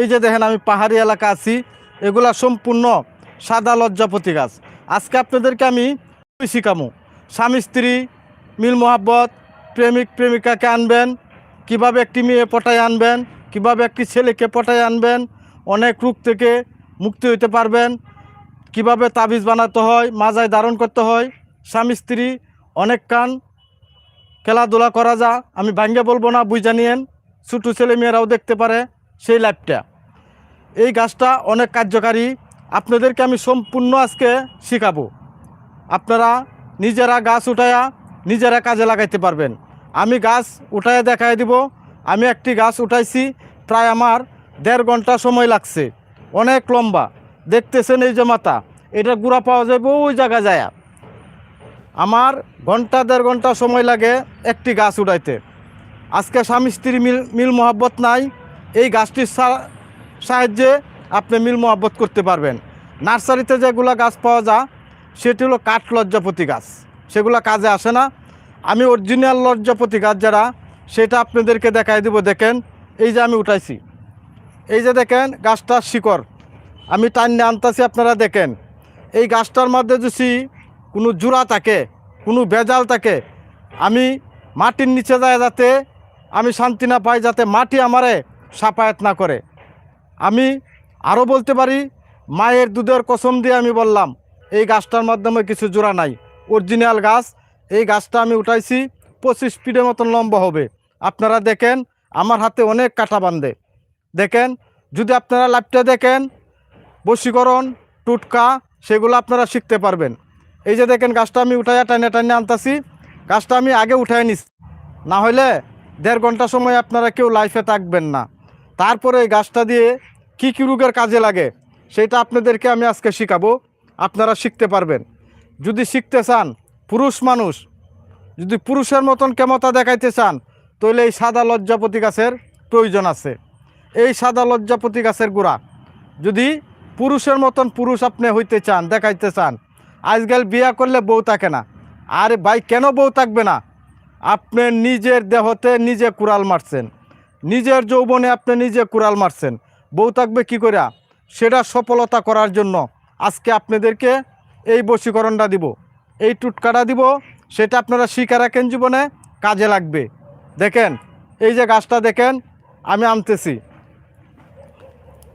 এই যে দেখেন আমি পাহাড়ি এলাকা আছি, এগুলা সম্পূর্ণ সাদা লজ্জাপতি গাছ আজকে আপনাদেরকে আমি শিখামু। স্বামী স্ত্রী, মিল মোহাব্বত, প্রেমিক প্রেমিকাকে আনবেন, কীভাবে একটি মেয়ে পটায় আনবেন, কীভাবে একটি ছেলেকে পটায় আনবেন, অনেক রোগ থেকে মুক্তি হইতে পারবেন, কীভাবে তাবিজ বানাতে হয়, মাজায় ধারণ করতে হয়, স্বামী স্ত্রী, অনেক কান খেলাধুলা করা যা, আমি ভাঙ্গে বলব না, বুঝা নিয়েন, ছোটো ছেলে মেয়েরাও দেখতে পারে। সেই লাইফটা এই গাছটা অনেক কার্যকারী। আপনাদেরকে আমি সম্পূর্ণ আজকে শেখাবো। আপনারা নিজেরা গাছ উঠায়া নিজেরা কাজে লাগাইতে পারবেন। আমি গাছ উঠায় দেখাই দিব। আমি একটি গাছ উঠাইছি, প্রায় আমার দেড় ঘণ্টা সময় লাগছে। অনেক লম্বা। দেখতেছেন এই যে মাথা। এটা গুড়া পাওয়া যাবে ওই জায়গা যায়। আমার ঘণ্টা দেড় ঘণ্টা সময় লাগে একটি গাছ উঠাইতে। আজকে স্বামী স্ত্রী মিল মিল মহাব্বত নাই। এই গাছটির সাহায্যে আপনি মিল মহাব্বত করতে পারবেন। নার্সারিতে যেগুলো গাছ পাওয়া যায়, সেটি হলো কাঠ লজ্জাপতি গাছ। সেগুলো কাজে আসে না। আমি অরিজিনাল লজ্জাপতি গাছ যারা, সেটা আপনাদেরকে দেখাই দিব। দেখেন, এই যে আমি উঠাইছি। এই যে দেখেন, গাছটার শিকড়। আমি টান্নে আনতাছি, আপনারা দেখেন। এই গাছটার মধ্যে যদি কোনো জোড়া থাকে, কোনো বেজাল থাকে, আমি মাটির নিচে যায় যাতে আমি শান্তি না পাই, যাতে মাটি আমারে সাপায়াত না করে। আমি আরও বলতে পারি, মায়ের দুধের কসম দিয়ে আমি বললাম, এই গাছটার মাধ্যমে কিছু জোড়া নাই। অরিজিনাল গাছ, এই গাছটা আমি উঠাইছি, পঁচিশ ফিটের মতন লম্বা হবে। আপনারা দেখেন, আমার হাতে অনেক কাটা বান্ধে দেখেন, যদি আপনারা লাইভটা দেখেন, বশীকরণ, টুটকা, সেগুলো আপনারা শিখতে পারবেন। এই যে দেখেন, গাছটা আমি উঠাইয়া টাইনে টানে আনতাছি। গাছটা আমি আগে উঠাই নিস না হলে দেড় ঘণ্টা সময় আপনারা কেউ লাইফে থাকবেন না। তারপরে এই গাছটা দিয়ে কী কী রোগের কাজে লাগে, সেটা আপনাদেরকে আমি আজকে শেখাবো। আপনারা শিখতে পারবেন। যদি শিখতে চান, পুরুষ মানুষ, যদি পুরুষের মতন ক্ষমতা দেখাইতে চান, তাহলে এই সাদা লজ্জাপতি গাছের প্রয়োজন আছে। এই সাদা লজ্জাপতি গাছের গোড়া, যদি পুরুষের মতন পুরুষ আপনি হইতে চান, দেখাইতে চান, আজকাল বিয়া করলে বউ থাকে না। আরে ভাই, কেন বউ থাকবে না? আপনি নিজের দেহতে নিজে কুড়াল মারছেন। নিজের যৌবনে আপনি নিজে কুড়াল মারছেন। বউ থাকবে কী করে সেটা সফলতা করার জন্য আজকে আপনাদেরকে এই বশীকরণটা দিব। এই টুটকাটা দিব, সেটা আপনারা শিখে রাখেন জীবনে, কাজে লাগবে। দেখেন, এই যে গাছটা দেখেন, আমি আনতেছি।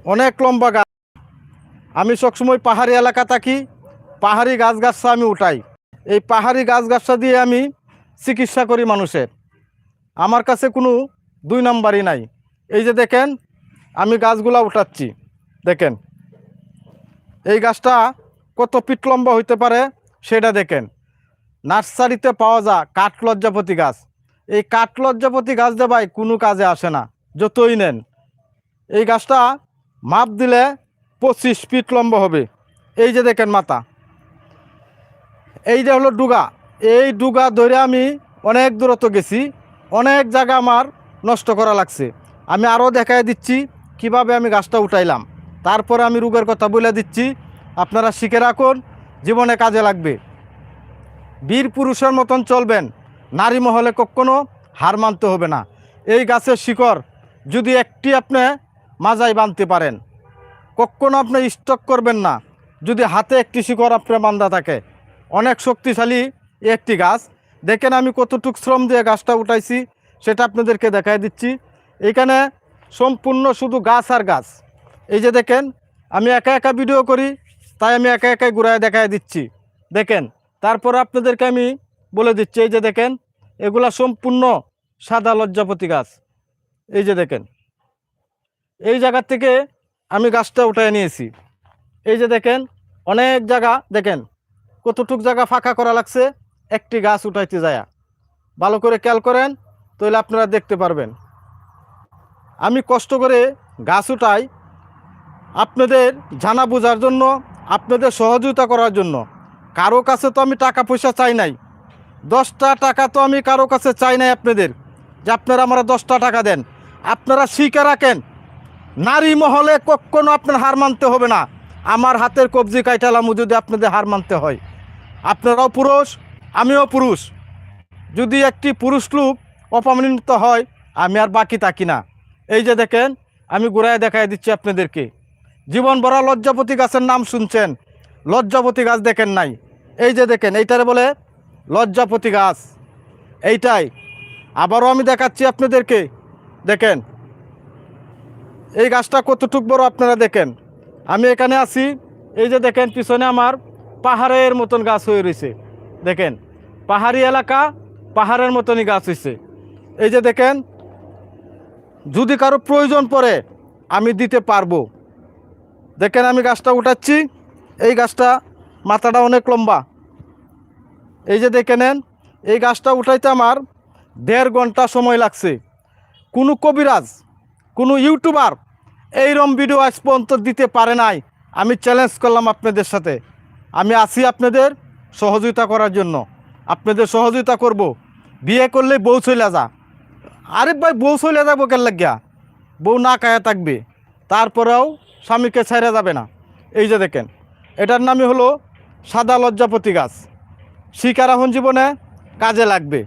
অনেক লম্বা গাছ। আমি সবসময় পাহাড়ি এলাকা থাকি, পাহাড়ি গাছ গাছটা আমি উঠাই। এই পাহাড়ি গাছ গাছটা দিয়ে আমি চিকিৎসা করি মানুষের। আমার কাছে কোনো দুই নাম্বারই নাই। এই যে দেখেন, আমি গাছগুলা উঠাচ্ছি। দেখেন, এই গাছটা কত পিট লম্বা হইতে পারে সেটা দেখেন। নার্সারিতে পাওয়া যায় কাঠ লজ্জাপতি গাছ। এই কাঠ লজ্জাপতি গাছ দে ভাই, কোনো কাজে আসে না। যতই নেন। এই গাছটা মাপ দিলে পঁচিশ ফিট লম্বা হবে। এই যে দেখেন মাথা। এই যে হলো ডুগা। এই ডুগা ধরে আমি অনেক দূরত্ব গেছি। অনেক জায়গা আমার নষ্ট করা লাগছে। আমি আরও দেখাই দিচ্ছি কীভাবে আমি গাছটা উঠাইলাম। তারপরে আমি রোগের কথা বলে দিচ্ছি। আপনারা শিখে রাখুন, জীবনে কাজে লাগবে। বীর পুরুষের মতন চলবেন, নারী মহলে কখনো হার মানতে হবে না। এই গাছের শিকড় যদি একটি আপনি মাজায় বাঁধতে পারেন, কখনো আপনি স্টক করবেন না। যদি হাতে একটি শিকড় আপনার বান্ধা থাকে, অনেক শক্তিশালী একটি গাছ। দেখেন আমি কতটুক শ্রম দিয়ে গাছটা উঠাইছি। সেটা আপনাদেরকে দেখাই দিচ্ছি। এখানে সম্পূর্ণ শুধু গাছ আর গাছ। এই যে দেখেন, আমি একা একা ভিডিও করি, তাই আমি একা একাই ঘুরায় দেখাই দিচ্ছি। দেখেন, তারপর আপনাদেরকে আমি বলে দিচ্ছি, এই যে দেখেন, এগুলা সম্পূর্ণ সাদা লজ্জাপতি গাছ। এই যে দেখেন, এই জায়গা থেকে আমি গাছটা উঠায় নিয়েছি। এই যে দেখেন, অনেক জায়গা, দেখেন, কতটুক জায়গা ফাঁকা করা লাগছে, একটি গাছ উঠাইতে যায়। ভালো করে খেয়াল করেন তাহলে আপনারা দেখতে পারবেন। আমি কষ্ট করে গাছ উঠাই আপনাদের জানা বোঝার জন্য, আপনাদের সহযোগিতা করার জন্য। কারও কাছে তো আমি টাকা পয়সা চাই নাই। দশটা টাকা তো আমি কারও কাছে চাই নাই আপনাদের, যে আপনারা আমরা দশটা টাকা দেন। আপনারা শিখে রাখেন, নারী মহলে কখনো আপনার হার মানতে হবে না। আমার হাতের কবজি কাইটালাম যদি আপনাদের হার মানতে হয়। আপনারাও পুরুষ, আমিও পুরুষ। যদি একটি পুরুষ লোক অপমানিত হয়, আমি আর বাকি থাকি না। এই যে দেখেন, আমি ঘুরায় দেখাই দিচ্ছি আপনাদেরকে। জীবন ভরা লজ্জাপতি গাছের নাম শুনছেন। লজ্জাপতি গাছ দেখেন নাই। এই যে দেখেন, এইটারে বলে লজ্জাপতি গাছ। এইটাই। আবারও আমি দেখাচ্ছি আপনাদেরকে। দেখেন, এই গাছটা কতটুক বড় আপনারা দেখেন। আমি এখানে আছি, এই যে দেখেন, পিছনে আমার পাহাড়ের মতন গাছ হয়ে রয়েছে। দেখেন, পাহাড়ি এলাকা পাহাড়ের মতনই গাছ হয়েছে। এই যে দেখেন, যদি কারও প্রয়োজন পড়ে, আমি দিতে পারব। দেখেন আমি গাছটা উঠাচ্ছি, এই গাছটা মাথাটা অনেক লম্বা। এই যে দেখে নেন, এই গাছটা উঠাইতে আমার দেড় ঘণ্টা সময় লাগছে। কোনো কবিরাজ, কোনো ইউটিউবার এইরম ভিডিও আজ পর্যন্ত দিতে পারে নাই। আমি চ্যালেঞ্জ করলাম আপনাদের সাথে। আমি আছি আপনাদের সহযোগিতা করার জন্য। আপনাদের সহযোগিতা করব। বিয়ে করলে বউ চলে যা। আরে ভাই, বউ চলে যাব কেন লাগিয়া? বউ না কায়া থাকবে। তারপরেও স্বামীকে ছেড়ে যাবে না। এই যে দেখেন, এটার নামই হলো সাদা লজ্জাপতি গাছ শিকার এখন জীবনে কাজে লাগবে।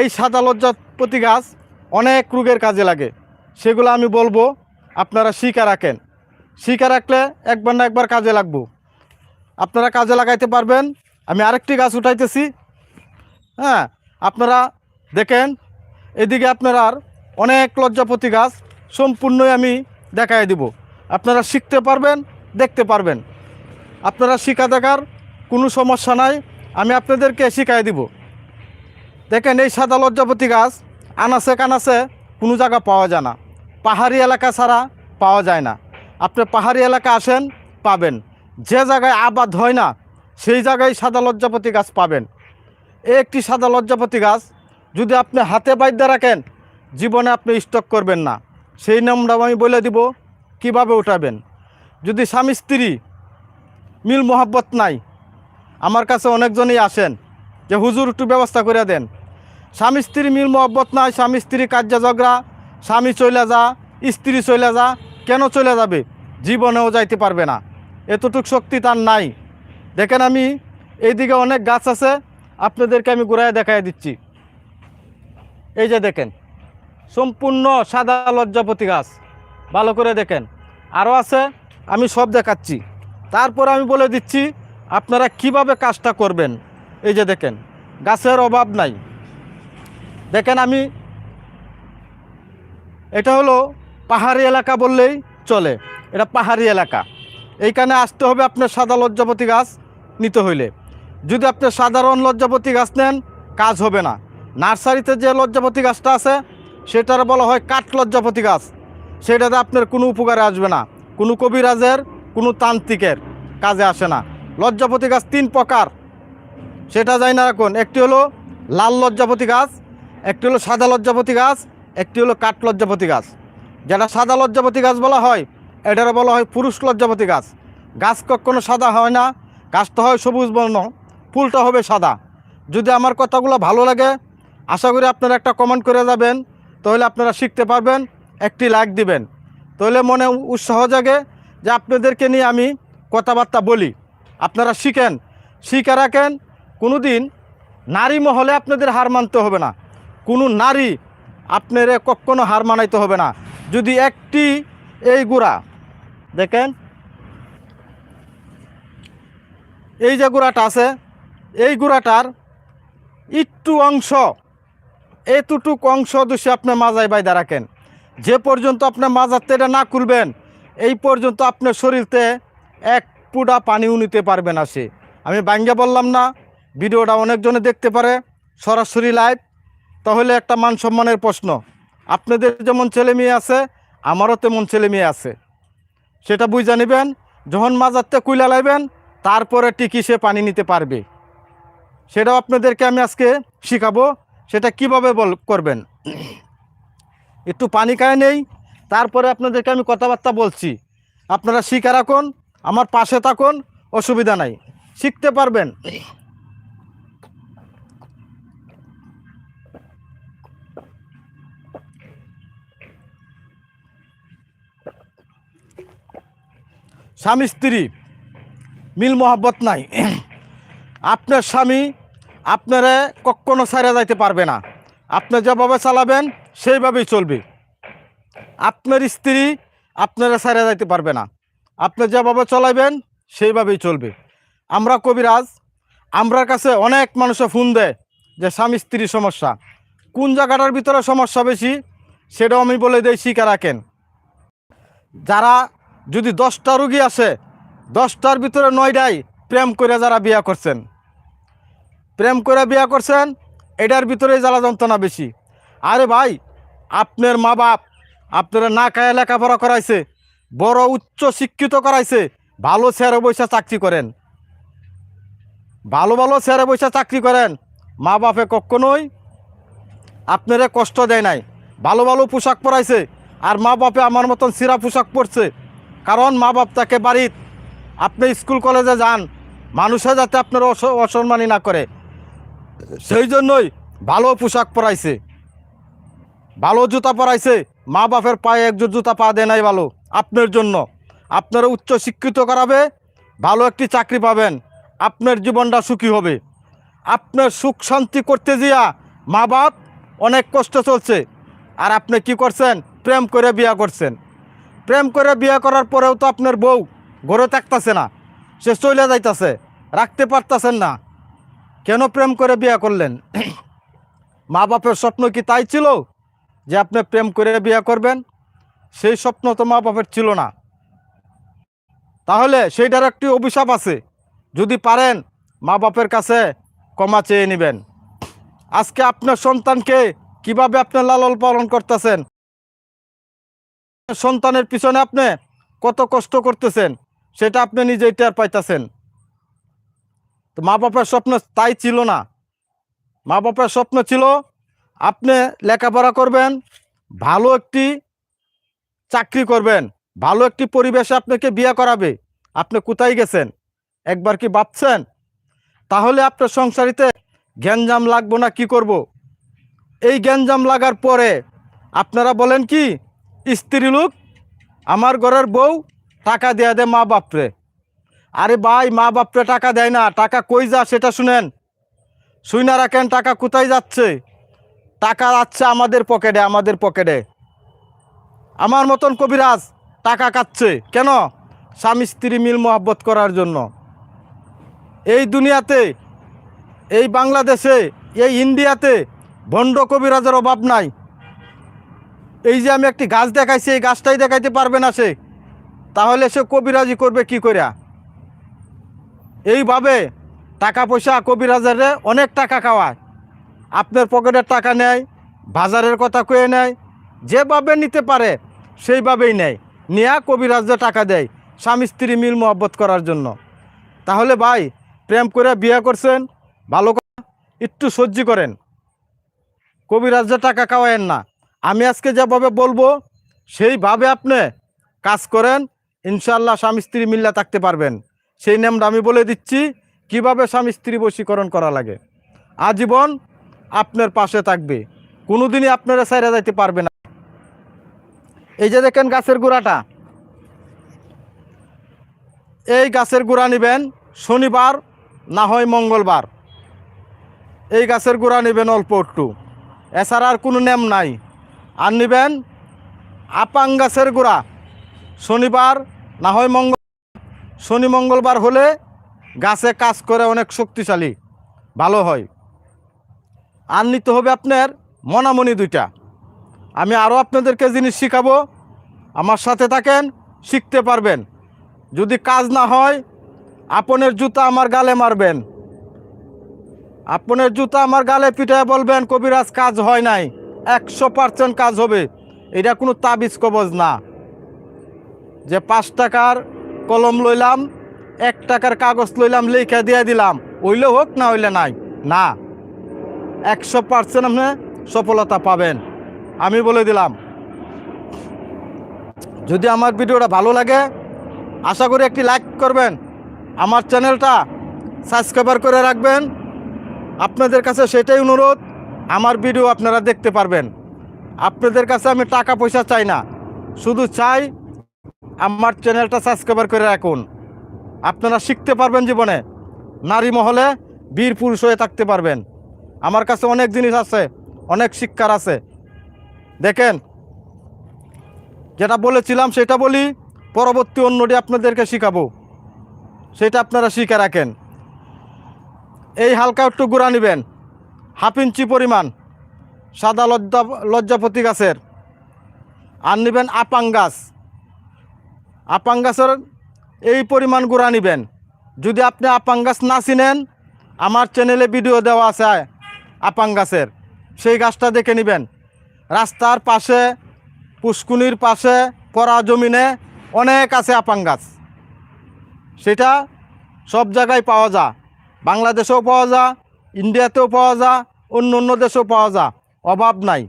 এই সাদা লজ্জাপতি গাছ অনেক রোগের কাজে লাগে। সেগুলো আমি বলব, আপনারা শিকা রাখেন। শিকা রাখলে একবার না একবার কাজে লাগবো। আপনারা কাজে লাগাইতে পারবেন। আমি আরেকটি গাছ উঠাইতেছি। হ্যাঁ আপনারা দেখেন, এদিকে আপনারা আর অনেক লজ্জাপতি গাছ সম্পূর্ণই আমি দেখাই দিব। আপনারা শিখতে পারবেন, দেখতে পারবেন। আপনারা শিখা দেখার কোনো সমস্যা নাই, আমি আপনাদেরকে শিখাই দিব। দেখেন, এই সাদা লজ্জাপতি গাছ আনাসে কানাসে কোনো জায়গা পাওয়া যায় না। পাহাড়ি এলাকা ছাড়া পাওয়া যায় না। আপনি পাহাড়ি এলাকা আসেন, পাবেন। যে জায়গায় আবাদ হয় না, সেই জায়গায় সাদা লজ্জাপতি গাছ পাবেন। একটি সাদা লজ্জাপতি গাছ যদি আপনি হাতে বাইদ্যা রাখেন, জীবনে আপনি স্টক করবেন না। সেই নামটাও আমি বলে দিব, কীভাবে উঠাবেন? যদি স্বামী স্ত্রী মিল মোহাব্বত নাই, আমার কাছে অনেকজনই আসেন, যে হুজুর একটু ব্যবস্থা করে দেন। স্বামী স্ত্রী মিল মোহাব্বত নাই, স্বামী স্ত্রী কার্য ঝগড়া, স্বামী চলে যা, স্ত্রী চলে যা, কেন চলে যাবে? জীবনেও যাইতে পারবে না। এতটুক শক্তি তার নাই। দেখেন আমি, এইদিকে অনেক গাছ আছে আপনাদেরকে আমি ঘুরায় দেখাই দিচ্ছি। এই যে দেখেন, সম্পূর্ণ সাদা লজ্জাপতি গাছ। ভালো করে দেখেন। আরও আছে, আমি সব দেখাচ্ছি। তারপর আমি বলে দিচ্ছি, আপনারা কীভাবে কাজটা করবেন? এই যে দেখেন, গাছের অভাব নাই। দেখেন আমি, এটা হলো পাহাড়ি এলাকা বললেই চলে। এটা পাহাড়ি এলাকা। এইখানে আসতে হবে আপনার সাদা লজ্জাপতি গাছ নিতে হইলে। যদি আপনি সাধারণ লজ্জাপতি গাছ নেন, কাজ হবে না। নার্সারিতে যে লজ্জাপতি গাছটা আছে, সেটার বলা হয় কাঠ লজ্জাপতি গাছ। সেটাতে আপনার কোনো উপকারে আসবে না। কোনো কবিরাজের, কোনো তান্ত্রিকের কাজে আসে না। লজ্জাপতি গাছ তিন প্রকার। সেটা যাই না রাখুন একটি হলো লাল লজ্জাপতি গাছ, একটি হলো সাদা লজ্জাপতি গাছ, একটি হলো কাঠ লজ্জাপতি গাছ। যেটা সাদা লজ্জাপতি গাছ বলা হয়, এটারও বলা হয় পুরুষ লজ্জাপতি গাছ। গাছ কখনো সাদা হয় না। গাছটা হয় সবুজ বর্ণ। ফুলটা হবে সাদা। যদি আমার কথাগুলো ভালো লাগে, আশা করি আপনারা একটা কমেন্ট করে যাবেন, তাহলে আপনারা শিখতে পারবেন, একটি লাইক দিবেন। তাহলে মনে উৎসাহ জাগে যে আপনাদেরকে নিয়ে আমি কথাবার্তা বলি। আপনারা শিখেন, শিখে রাখেন কোনো দিন নারী মহলে আপনাদের হার মানতে হবে না। কোনো নারী আপনারে কখনো হার মানাইতে হবে না। যদি একটি এই গুড়া, দেখেন, এই যে গুড়াটা আছে এই গুড়াটার একটু অংশ, এতটুক অংশ দোষে আপনি মাজায় বাইদা রাখেন, যে পর্যন্ত আপনার মাজাতে এটা না খুলবেন, এই পর্যন্ত আপনার শরীরতে এক পুডা পানিও নিতে পারবে না সে। আমি বাঙ্গা বললাম না, ভিডিওটা অনেকজনে দেখতে পারে, সরাসরি লাইভ তাহলে একটা মান সম্মানের প্রশ্ন। আপনাদের যেমন ছেলে মেয়ে আছে, আমারও তেমন ছেলে মেয়ে আছে। সেটা বুঝে নেবেন, যখন মাজারতে কুইলা লাইবেন, তারপরে টিকি সে পানি নিতে পারবে। সেটাও আপনাদেরকে আমি আজকে শিখাবো। সেটা কীভাবে বল, করবেন। একটু পানি খায় নেই, তারপরে আপনাদেরকে আমি কথাবার্তা বলছি। আপনারা শিখা রাখুন, আমার পাশে থাকুন, অসুবিধা নাই। শিখতে পারবেন। স্বামী স্ত্রী, মিল মোহাব্বত নাই। আপনার স্বামী আপনারে কখনো ছাড়া যাইতে পারবে না। আপনি যেভাবে চালাবেন, সেইভাবেই চলবে। আপনার স্ত্রী আপনারা সারা যাইতে পারবে না। আপনি যেভাবে চলাইবেন, সেইভাবেই চলবে। আমরা কবিরাজ, আমরার কাছে অনেক মানুষে ফোন দেয় যে, স্বামী স্ত্রীর সমস্যা। কোন জায়গাটার ভিতরে সমস্যা বেশি, সেটাও আমি বলে দেই শিখে রাখেন। যারা যদি দশটা রুগী আসে, দশটার ভিতরে নয়টাই প্রেম করে যারা বিয়া করছেন প্রেম করে বিয়া করছেন, এটার ভিতরে জ্বালা যন্ত্রণা বেশি। আরে ভাই, আপনার মা বাপ আপনারা না খায় লেখাপড়া করাইছে, বড় উচ্চ শিক্ষিত করাইছে, ভালো স্যারে বৈশা চাকরি করেন। ভালো ভালো স্যারে বৈশা চাকরি করেন, মা বাপে কখনোই আপনারে কষ্ট দেয় নাই। ভালো ভালো পোশাক পরাইছে, আর মা বাপে আমার মতন সিরা পোশাক পরছে। কারণ মা বাপ তাকে বাড়িত, আপনি স্কুল কলেজে যান, মানুষে যাতে আপনার অস- অসম্মানী না করে। সেই জন্যই ভালো পোশাক পরাইছে। ভালো জুতা পরাইছে। মা বাপের পায়ে একজোট জুতা পা দেয় নাই ভালো। আপনার জন্য। আপনারা উচ্চ শিক্ষিত করাবে, ভালো একটি চাকরি পাবেন। আপনার জীবনটা সুখী হবে। আপনার সুখ শান্তি করতে গিয়া মা বাপ অনেক কষ্ট চলছে। আর আপনি কি করছেন? প্রেম করে বিয়া করছেন। প্রেম করে বিয়া করার পরেও তো আপনার বউ ঘরে থাকতেছে না। সে চলে যাইতাছে। রাখতে পারতাছেন না। কেন প্রেম করে বিয়া করলেন? মা বাপের স্বপ্ন কি তাই ছিল যে আপনি প্রেম করে বিয়া করবেন? সেই স্বপ্ন তো মা বাপের ছিল না। তাহলে সেইটার একটি অভিশাপ আছে। যদি পারেন মা বাপের কাছে ক্ষমা চেয়ে নেবেন। আজকে আপনার সন্তানকে কীভাবে আপনি লালন পালন করতেছেন? সন্তানের পিছনে আপনি কত কষ্ট করতেছেন? সেটা আপনি নিজেই টের পাইতেছেন। তো মা বাপের স্বপ্ন তাই ছিল না। মা বাপের স্বপ্ন ছিল, আপনি লেখাপড়া করবেন, ভালো একটি চাকরি করবেন, ভালো একটি পরিবেশে আপনাকে বিয়ে করাবে। আপনি কোথায় গেছেন? একবার কি ভাবছেন? তাহলে আপনার সংসারিতে গ্যাঞ্জাম লাগবো না কি করব। এই গ্যাঞ্জাম লাগার পরে আপনারা বলেন কি স্ত্রী লোক আমার ঘরের বউ টাকা দেয়া দেয় মা বাপরে। আরে ভাই, মা বাপরে টাকা দেয় না। টাকা কই যা সেটা শুনেন। শুই না রাখেন, টাকা কোথায় যাচ্ছে? টাকা যাচ্ছে আমাদের পকেটে আমাদের পকেটে। আমার মতন কবিরাজ টাকা কাচ্ছে। কেন? স্বামী স্ত্রী মিল মোহাব্বত করার জন্য। এই দুনিয়াতে, এই বাংলাদেশে, এই ইন্ডিয়াতে ভণ্ড কবিরাজের অভাব নাই। এই যে আমি একটি গাছ দেখাইছি, এই গাছটাই দেখাইতে পারবে না সে। তাহলে সে কবিরাজি করবে কি করিয়া এইভাবে টাকা পয়সা কবিরাজারে অনেক টাকা খাওয়ায়। আপনার পকেটের টাকা নেয় বাজারের কথা কয়ে নেয় যেভাবে নিতে পারে সেইভাবেই নেয়। নেয়া কবিরাজে টাকা দেয় স্বামী স্ত্রী মিল মোহব্বত করার জন্য। তাহলে ভাই, প্রেম করে বিয়ে করছেন, ভালো কথা, একটু সহ্য করেন। কবিরাজে টাকা খাওয়ায়েন না, আমি আজকে যেভাবে বলব, সেইভাবে আপনি কাজ করেন ইনশাল্লাহ স্বামী স্ত্রী মিল্লা থাকতে পারবেন। সেই নামটা আমি বলে দিচ্ছি, কীভাবে স্বামী স্ত্রী বশীকরণ করা লাগে। আজীবন আপনার পাশে থাকবে। কোনোদিনই আপনারা সাইরা যাইতে পারবে না। এই যে দেখেন গাছের গোড়াটা। এই গাছের গোড়া নেবেন শনিবার, না হয় মঙ্গলবার। এই গাছের গোড়া নেবেন অল্প একটু। এছাড়া আর কোনো নেম নাই। আর নেবেন আপাং গাছের গোড়া। শনিবার, না হয় মঙ্গল শনি মঙ্গলবার হলে গাছে কাজ করে অনেক শক্তিশালী, ভালো হয়। আর নিতে হবে আপনার মনামনি দুইটা। আমি আরও আপনাদেরকে জিনিস শিখাবো, আমার সাথে থাকেন, শিখতে পারবেন। যদি কাজ না হয়, আপনের জুতা আমার গালে মারবেন। আপনের জুতা আমার গালে পিঠায় বলবেন, কবিরাজ, কাজ হয় নাই, একশো পার্সেন্ট কাজ হবে। এটা কোনো তাবিজ কবজ না। যে পাঁচ টাকার কলম লইলাম, এক টাকার কাগজ লইলাম, লেখা দিয়ে দিলাম। হইলে হোক, না হইলে নাই। না, একশো পার্সেন্ট আপনি সফলতা পাবেন। আমি বলে দিলাম। যদি আমার ভিডিওটা ভালো লাগে, আশা করি একটি লাইক করবেন। আমার চ্যানেলটা সাবস্ক্রাইবার করে রাখবেন। আপনাদের কাছে সেটাই অনুরোধ, আমার ভিডিও আপনারা দেখতে পারবেন। আপনাদের কাছে আমি টাকা পয়সা চাই না। শুধু চাই আমার চ্যানেলটা সাবস্ক্রাইবার করে রাখুন। আপনারা শিখতে পারবেন জীবনে। নারী মহলে বীর পুরুষ হয়ে থাকতে পারবেন। আমার কাছে অনেক জিনিস আছে, অনেক শিক্ষার আছে। দেখেন, যেটা বলেছিলাম সেটা বলি, পরবর্তী অন্যটি আপনাদেরকে শিখাবো। সেটা আপনারা শিখে রাখেন। এই হালকা একটু গুঁড়া নেবেন। হাফ ইঞ্চি পরিমাণ সাদা লজ্জা, লজ্জাপতি গাছের। আর নেবেন আপাং গাছ। আপাং গাছের এই পরিমাণ গুঁড়া নেবেন। যদি আপনি আপাং গাছ না চিনেন, আমার চ্যানেলে ভিডিও দেওয়া আছে আপাং গাছের সেই গাছটা দেখে নেবেন। রাস্তার পাশে, পুষ্কুনির পাশে পরা জমিনে অনেক আছে আপাং গাছ সেটা সব জায়গায় পাওয়া যায় বাংলাদেশেও পাওয়া যায় ইন্ডিয়াতেও পাওয়া যায় অন্য অন্য দেশেও পাওয়া যায় অভাব নাই।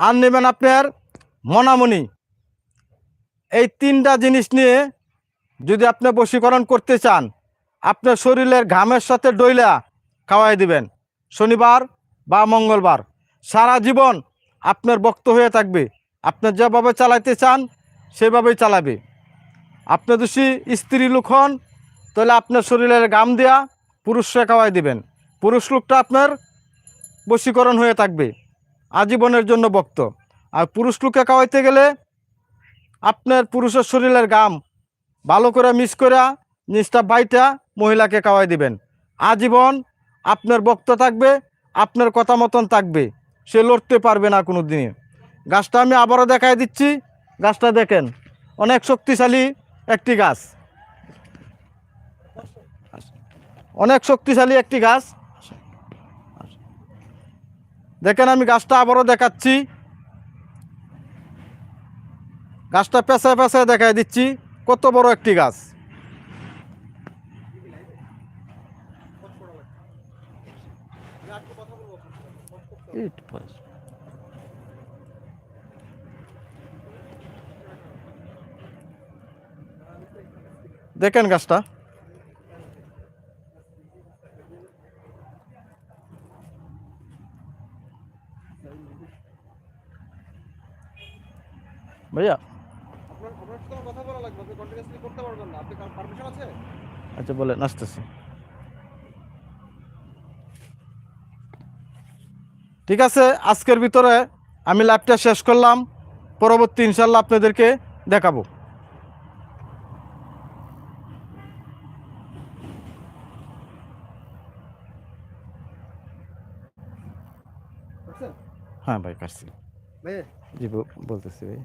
আর নেবেন আপনার মনামনি। এই তিনটা জিনিস নিয়ে যদি আপনি বশীকরণ করতে চান, আপনার শরীরের ঘামের সাথে ডইলা খাওয়াই দিবেন। শনিবার বা মঙ্গলবার সারা জীবন আপনার বক্ত হয়ে থাকবে। আপনি যেভাবে চালাইতে চান, সেভাবেই চালাবে। আপনি যদি স্ত্রী লোক হন, তাহলে আপনার শরীরের গাম দেয়া পুরুষরা খাওয়াই দিবেন। পুরুষ লোকটা আপনার বশীকরণ হয়ে থাকবে। আজীবনের জন্য বক্ত। আর পুরুষ লোককে খাওয়াইতে গেলে আপনার পুরুষের শরীরের গাম ভালো করে মিস করে নিচটা বাইটা মহিলাকে খাওয়াই দিবেন। আজীবন আপনার বক্ত থাকবে, আপনার কথা মতন থাকবে, সে লড়তে পারবে না কোনো দিনে গাছটা আমি আবারও দেখাই দিচ্ছি। গাছটা দেখেন, অনেক শক্তিশালী একটি গাছ। অনেক শক্তিশালী একটি গাছ। দেখেন আমি গাছটা আবারও দেখাচ্ছি। গাছটা পেঁচায় পেঁচায় দেখাই দিচ্ছি। কত বড় একটি গাছ? দেখেন গাছটা। ভাইয়া আপনার আপনার সাথে আমার কথা বলা লাগবে আপনি কন্টিনিউয়াসলি করতে পারবেন না। আপনি পারমিশন আছে? আচ্ছা বলেন আসতেছি। ঠিক আছে আজকের ভিতরে আমি লাইভটা শেষ করলাম। পরবর্তী ইনশাল্লাহ আপনাদেরকে দেখাবো। হ্যাঁ ভাই কাটছি। ভাই জি বলতেছি ভাই।